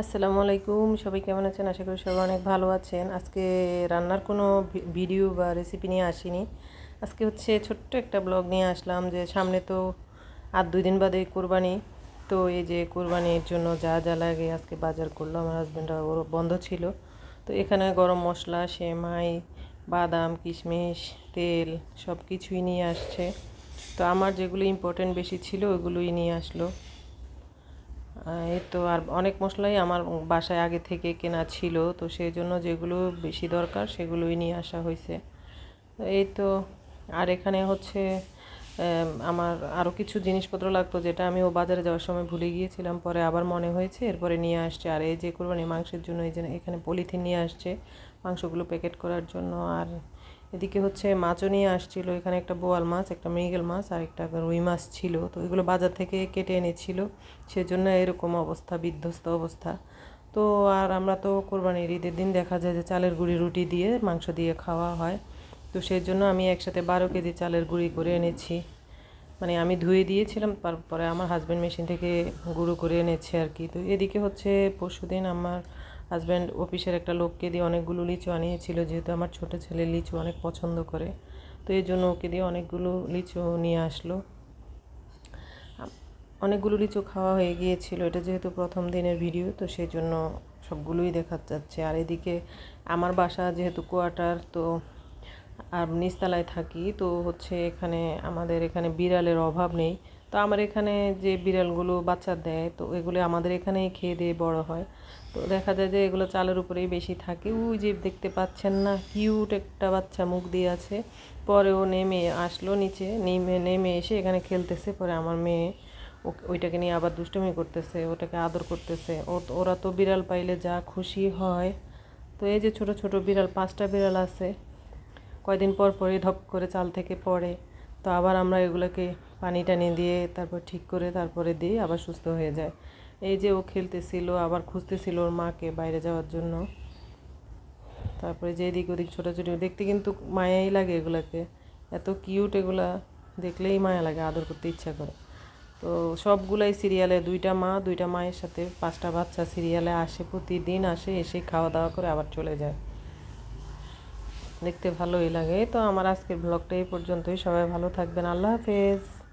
আসসালামু আলাইকুম, সবাই কেমন আছেন? আশা করি সবাই অনেক ভালো আছেন। আজকে রান্নার কোনো ভিডিও বা রেসিপি নিয়ে আসিনি। আজকে হচ্ছে ছোট্ট একটা ব্লগ নিয়ে আসলাম যে সামনে তো আর দুই দিন বাদে কোরবানি। তো এই যে কোরবানির জন্য যা যা লাগে আজকে বাজার করল আমার হাজব্যান্ডরা ওর বন্ধ ছিল। তো এখানে গরম মশলা, সেমাই, বাদাম, কিশমিশ, তেল সব কিছুই নিয়ে আসছে। তো আমার যেগুলো ইম্পর্টেন্ট বেশি ছিল ওগুলোই নিয়ে আসলো। এই তো আর অনেক মশলাই আমার বাসায় আগে থেকে কেনা ছিল, তো সেই জন্য যেগুলো বেশি দরকার সেগুলোই নিয়ে আসা হয়েছে। এই তো, আর এখানে হচ্ছে আমার আরও কিছু জিনিসপত্র লাগতো যেটা আমি ও বাজারে যাওয়ার সময় ভুলে গিয়েছিলাম, পরে আবার মনে হয়েছে, এরপরে নিয়ে আসছে। আর এই যে কোরবানি মাংসের জন্য এই যে এখানে পলিথিন নিয়ে আসছে মাংসগুলো প্যাকেট করার জন্য, আর এদিকে হচ্ছে মাছও নিয়ে আসছিল, এখানে একটা বোয়াল মাছ, একটা মৃগেল মাছ আর একটা রুই মাছ ছিল। তো এগুলো বাজার থেকে কেটে এনেছিল, সেজন্য এরকম অবস্থা, বিধ্বস্ত অবস্থা। তো আর আমরা তো কোরবানির ঈদের দিন দেখা যায় যে চালের গুঁড়ি রুটি দিয়ে মাংস দিয়ে খাওয়া হয়। তো সেই জন্য আমি একসাথে বারো কেজি চালের গুঁড়ি করে এনেছি। মানে আমি ধুয়ে দিয়েছিলাম, তারপরে আমার হাজব্যান্ড মেশিন থেকে গুঁড়ো করে এনেছে আর কি। তো এদিকে হচ্ছে পরশুদিন আমার হাজব্যান্ড অফিসের একটা লোককে দিয়ে অনেকগুলো লিচু আনিয়েছিল, যেহেতু আমার ছোট ছেলে লিচু অনেক পছন্দ করে। তো এই জন্য ওকে দিয়ে অনেকগুলো লিচু নিয়ে আসলো। অনেকগুলো লিচু খাওয়া হয়ে গিয়েছিল, এটা যেহেতু প্রথম দিনের ভিডিও, তো সেই জন্য সবগুলোই দেখা যাচ্ছে। আর এদিকে আমার বাসা যেহেতু কোয়ার্টার, তো আর নিচতলায় থাকি, তো হচ্ছে এখানে আমাদের এখানে বিড়ালের অভাব নেই। তো আমার এখানে যে বিড়ালগুলো বাচ্চা দেয়, তো এগুলো আমাদের এখানেই খেয়ে দিয়ে বড় হয়। তো দেখা যায় যে এগুলো চালের উপরেই বেশি থাকে। ওই যে দেখতে পাচ্ছেন না, কিউট একটা বাচ্চা মুখ দিয়ে আছে। পরে ও নেমে আসলো নিচে, নেমে নেমে এসে এখানে খেলতেছে। পরে আমার মেয়ে ওইটাকে নিয়ে আবার দুষ্টুমি করতেছে, ওটাকে আদর করতেছে। ওরা তো বিড়াল পাইলে যা খুশি হয়। তো এই যে ছোট ছোট বিড়াল, পাঁচটা বিড়াল আছে। কয়দিন পর পরই ধপ করে চাল থেকে পড়ে। তো আবার আমরা এগুলোকে পানি টানি দিয়ে তারপর ঠিক করে তারপরে দিই আবার সুস্থ হয়ে যায়। এই যে ও খেলতেছিল, আবার খুঁজতেছিল ওর মাকে বাইরে যাওয়ার জন্য। তারপরে যে এদিক ওদিক ছোটাছুটি, দেখতে কিন্তু মায়াই লাগে এগুলাকে। এত কিউট এগুলা, দেখলেই মায়া লাগে, আদর করতে ইচ্ছা করে। তো সবগুলাই সিরিয়ালে, দুইটা মা, দুইটা মায়ের সাথে পাঁচটা বাচ্চা সিরিয়ালে আসে, প্রতিদিন আসে, এসে খাওয়া দাওয়া করে আবার চলে যায়। দেখতে ভালোই লাগে। তো আমার আজকের ব্লগটা এই পর্যন্তই। সবাই ভালো থাকবেন। আল্লাহ হাফেজ।